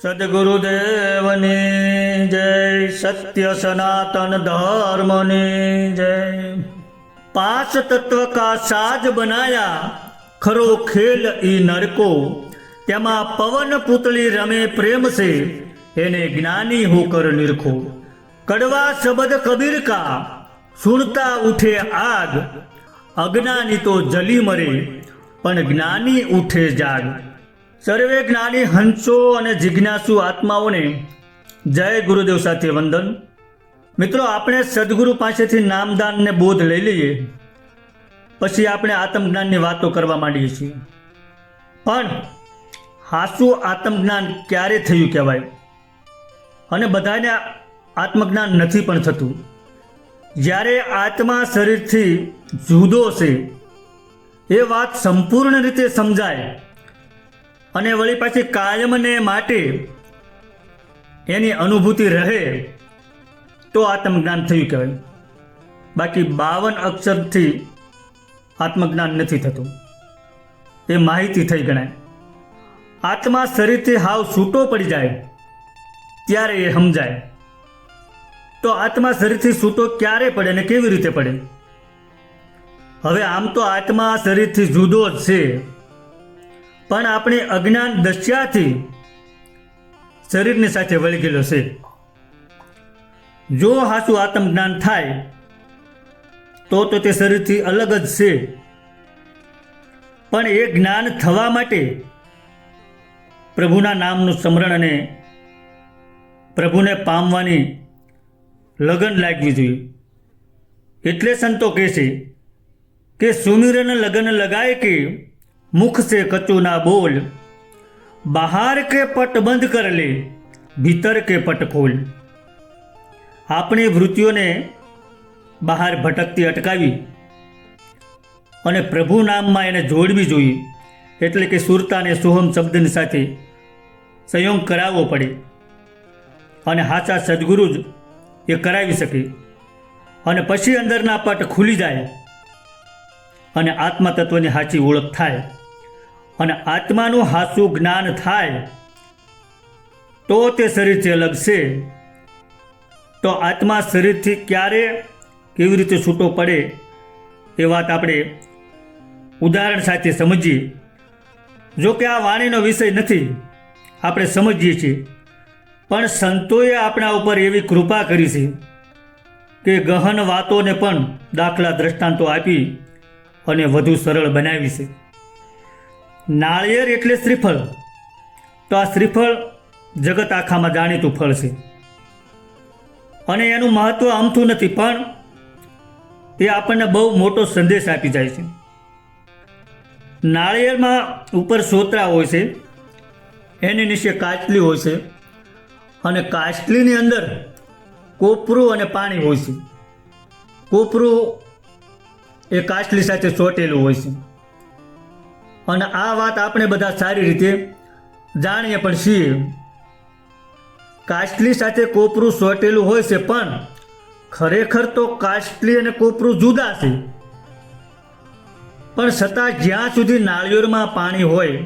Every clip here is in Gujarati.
સદગુરુદેવની જય સત્ય સનાતન ધર્મની જય પાંચ તત્વ કા સાજ બનાયા ખરો ખેલ ઈ નરકો તેમાં પવન પુતળી રમે પ્રેમ છે એને જ્ઞાની હોકર નિરખો કડવા શબ્દ કબીર કા સુનતા ઉઠે આગ અજ્ઞાની તો જલી મરે પણ જ્ઞાની ઉઠે જાગ સર્વે જ્ઞાની હંસો અને જિજ્ઞાસુ આત્માઓને જય ગુરુદેવ સાથે વંદન. મિત્રો, આપણે સદગુરુ પાસેથી નામદાન ને બોધ લઈ લઈએ. પછી આપણે આત્મજ્ઞાનની વાતો કરવા માંડીએ છીએ. પણ હાસુ આત્મજ્ઞાન ક્યારે થયું કહેવાય? અને બધાને આત્મજ્ઞાન નથી પણ થતું. જ્યારે આત્મા શરીરથી જુદો છે, એ વાત સંપૂર્ણ રીતે સમજાય અને વળી પાછી કાયમને માટે એની અનુભૂતિ રહે તો આત્મજ્ઞાન થયું કહેવાય. બાકી બાવન અક્ષરથી આત્મજ્ઞાન નથી થતું. એ માહિતી થઈ ગણાય. આત્મા શરીરથી હાવ છૂટો પડી જાય, ત્યારે એ સમજાય. તો આત્મા શરીરથી છૂટો ક્યારે પડે ને કેવી રીતે પડે? હવે આમ તો આત્મા શરીરથી જુદો જ છે. પણ આપણે અજ્ઞાન દશ્યાથી શરીરની સાથે વળી ગયેલો છે. જો હાસું આત્મજ્ઞાન થાય, તો તો તે શરીરથી અલગ જ છે. પણ એ જ્ઞાન થવા માટે પ્રભુના નામનું સ્મરણ અને પ્રભુને પામવાની લગન લાગવી જોઈએ. એટલે સંતો કહે છે કે સુમિરન લગન લગાય કે મુખ સે કચું બોલ. બહાર કે પટ બંધ કર લે, ભીતર કે પટ ખોલ. આપણી વૃત્તિઓને બહાર ભટકતી અટકાવી અને પ્રભુ નામમાં એને જોડવી જોઈએ, એટલે કે સુરતાને સોહમ શબ્દની સાથે સંયોગ કરાવવો પડે અને હાચા સદગુરુ જ એ કરાવી શકે. અને પછી અંદરના પટ ખુલી જાય અને આત્મતત્વની સાચી ઓળખ થાય. અને આત્માનું હાસું જ્ઞાન થાય, તો તે શરીરથી અલગ છે. તો આત્મા શરીરથી ક્યારે કેવી રીતે છૂટો પડે, એ વાત આપણે ઉદાહરણ સાથે સમજીએ. જો કે આ વાણીનો વિષય નથી, આપણે સમજીએ છીએ. પણ સંતોએ આપણા ઉપર એવી કૃપા કરી છે કે ગહન વાતોને પણ દાખલા દ્રષ્ટાંતો આપી અને વધુ સરળ બનાવી છે. નાળિયેર એટલે શ્રીફળ. તો આ શ્રીફળ જગત આખામાં જાણીતું ફળ છે. અને એનું મહત્વ અમથું નથી, પણ એ આપણને બહુ મોટો સંદેશ આપી જાય છે. નાળિયેરમાં ઉપર સોતરા હોય છે, એની નીચે કાચલી હોય છે, અને કાચલીની અંદર કોપરું અને પાણી હોય છે. કોપરું એ કાચલી સાથે ચોટેલું હોય છે. અને આ વાત આપણે બધા સારી રીતે જાણીએ પણ છીએ. કાસ્ટલી સાથે કોપરું સોટેલું હોય છે, પણ ખરેખર તો કાસ્ટલી અને કોપરું જુદા છે. પણ છતાં જ્યાં સુધી નાળિયેરમાં પાણી હોય,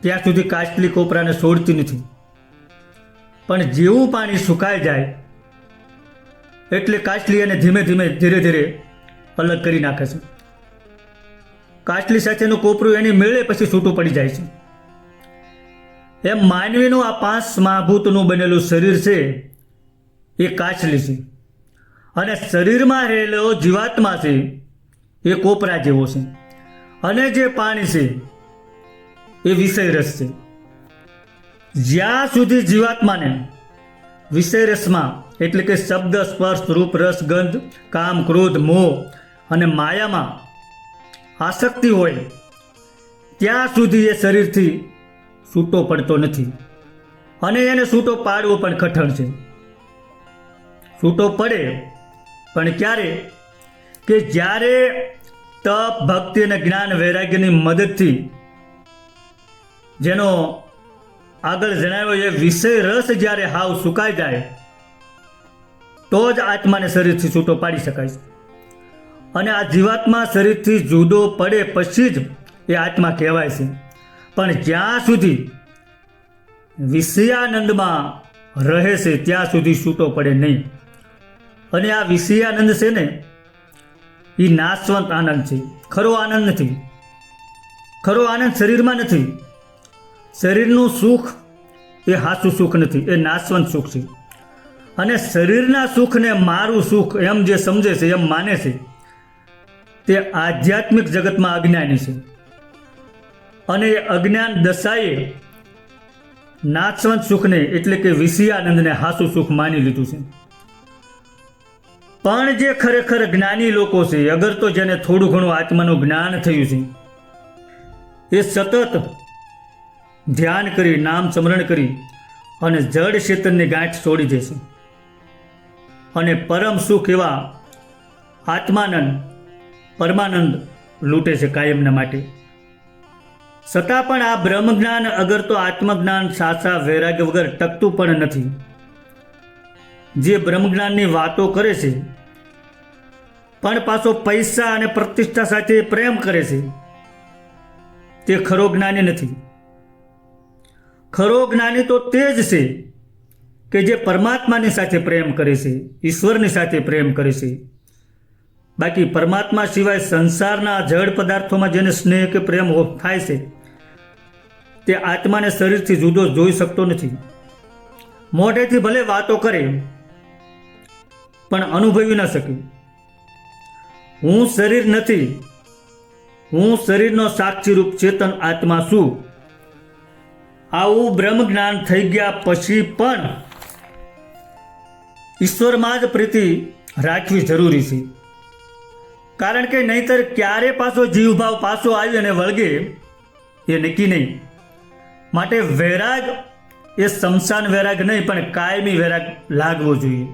ત્યાં સુધી કાસ્ટલી કોપરાને છોડતી નથી. પણ જેવું પાણી સુકાઈ જાય, એટલે કાસ્ટલી અને ધીમે ધીમે, ધીરે ધીરે અલગ કરી નાખે છે. કાચલી સાથેનું કોપરું એની મેળે પછી છૂટું પડી જાય છે. એમ માનવીનું આ પાંચ મહાભૂતનું બનેલું શરીર છે, એ કાચલી છે. અને શરીરમાં રહેલો જીવાત્મા છે, એ કોપરા જેવો છે. અને જે પાણી છે, એ વિષય રસ છે. જ્યાં સુધી જીવાત્માને વિષય રસમાં એટલે કે શબ્દ, સ્પર્શ, રૂપ, રસ, ગંધ, કામ, ક્રોધ, મોહ અને માયામાં આસક્તિ હોય, ત્યાં સુધી એ શરીરથી છૂટો પડતો નથી. અને એને છૂટો પાડવો પણ કઠણ છે. છૂટો પડે, પણ ક્યારે? કે જ્યારે તપ, ભક્તિ અને જ્ઞાન વૈરાગ્યની મદદથી જેનો આગળ જણાવ્યો એ વિષય રસ જ્યારે હાવ સુકાઈ જાય, તો જ આત્માને શરીરથી છૂટો પાડી શકાય છે. અને આ જીવાત્મા શરીરથી જુદો પડે પછી જ એ આત્મા કહેવાય છે. પણ જ્યાં સુધી વિષયાનંદમાં રહે છે, ત્યાં સુધી છૂટો પડે નહીં. અને આ વિષયાનંદ છે ને એ નાશવંત આનંદ છે. ખરો આનંદ નથી. ખરો આનંદ શરીરમાં નથી. શરીરનું સુખ એ હાસું સુખ નથી, એ નાશવંત સુખ છે. અને શરીરના સુખને મારું સુખ એમ જે સમજે છે, એમ માને છે. તે આધ્યાત્મિક જગતમાં અજ્ઞાની છે. અને એ અજ્ઞાન દશાએ નાચવંત સુખને એટલે કે વિષયાનંદને હાસુ સુખ માની લીધું છે. પણ જે ખરેખર જ્ઞાની લોકો છે, અગર તો જેને થોડું ઘણું આત્માનું જ્ઞાન થયું છે, એ સતત ધ્યાન કરી, નામ સ્મરણ કરી અને જડ ચેતનની ગાંઠ છોડી દેશે અને પરમ સુખ એવા આત્માનંદ પરમાનંદ લૂંટે છે કાયમના માટે. છતાં પણ આ બ્રહ્મજ્ઞાન અગર તો આત્મજ્ઞાન સાચા વૈરાગ્ય વગર ટકતું પણ નથી. જે બ્રહ્મજ્ઞાનની વાતો કરે છે, પણ પાછો પૈસા અને પ્રતિષ્ઠા સાથે પ્રેમ કરે છે, તે ખરો જ્ઞાની નથી. ખરો જ્ઞાની તો તે જ છે કે જે પરમાત્માની સાથે પ્રેમ કરે છે, ઈશ્વરની સાથે પ્રેમ કરે છે. બાકી પરમાત્મા સિવાય સંસારના જળ પદાર્થોમાં જેને સ્નેહ કે પ્રેમ થાય છે, તે આત્માને શરીરથી જુદો જોઈ શકતો નથી. મોઢેથી ભલે વાતો કરે, પણ અનુભવી ન શકે. હું શરીર નથી, હું શરીરનો સાક્ષી રૂપ ચેતન આત્મા છું. આવું બ્રહ્મ જ્ઞાન થઈ ગયા પછી પણ ઈશ્વરમાં જ પ્રીતિ રાખવી જરૂરી છે. કારણ કે નહીતર ક્યારે પાછો જીવભાવ પાછો આવી અને વળગે, એ નક્કી નહીં. માટે વૈરાગ એ સમશાન વૈરાગ નહીં, પણ કાયમી વૈરાગ લાગવો જોઈએ.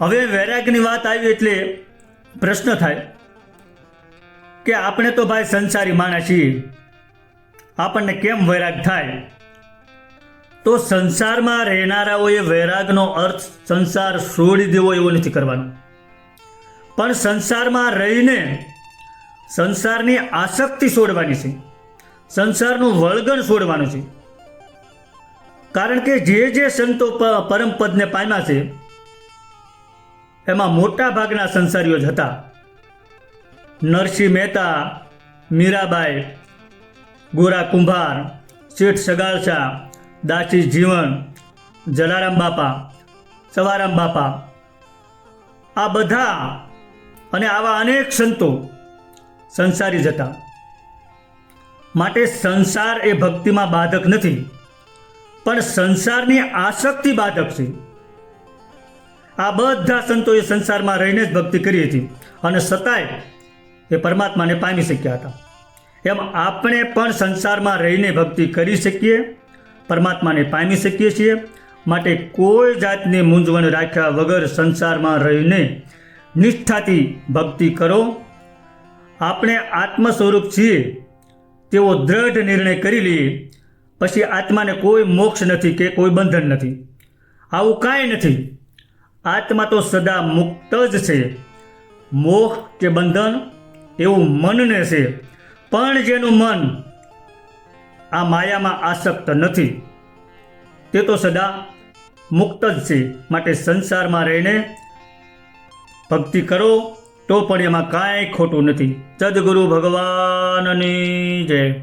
હવે વૈરાગની વાત આવી એટલે પ્રશ્ન થાય કે આપણે તો ભાઈ સંસારી માણસ છીએ, આપણને કેમ વૈરાગ થાય? તો સંસારમાં રહેનારાઓએ વૈરાગનો અર્થ સંસાર છોડી દેવો એવો નથી કરવાનો. પણ સંસારમાં રહીને સંસારની આસક્તિ છોડવાની છે. સંસારનું વળગણ છોડવાનું છે. કારણ કે જે જે સંતો પ- પરમ પદને પામ્યા છે, એમાં મોટા ભાગના સંસારીઓ જ હતા. નરસિંહ મહેતા, મીરાબાઈ, ગોરા કુંભાર, શેઠ સગાળસા દાસી જીવન, જલારામ બાપા, સવારામ બાપા, આ બધા અને આવા અનેક સંતો સંસારી જતા. માટે સંસાર એ ભક્તિમાં બાધક નથી, પણ સંસારની આસક્તિ બાધક છે. આ બધા સંતોએ સંસારમાં રહીને જ ભક્તિ કરી હતી અને છતાંય એ પરમાત્માને પામી શક્યા હતા. એમ આપણે પણ સંસારમાં રહીને ભક્તિ કરી શકીએ, પરમાત્માને પામી શકીએ છીએ. માટે કોઈ જાતની મૂંઝવણ રાખ્યા વગર સંસારમાં રહીને નિષ્ઠાથી ભક્તિ કરો. આપણે આત્મ સ્વરૂપ છીએ. તેવો દ્રઢ નિર્ણય કરી લઈએ પછી આત્માને કોઈ મોક્ષ નથી કે કોઈ બંધન નથી. આવું કાંઈ નથી. આત્મા તો સદા મુક્ત જ છે. મોક્ષ કે બંધન, એવું મનને છે. પણ જેનું મન આ માયામાં આસક્ત નથી, તે તો સદા મુક્ત જ છે. માટે સંસારમાં રહીને ભક્તિ કરો તો પણ એમાં કાંઈ ખોટું નથી. સદગુરુ ભગવાનની જય.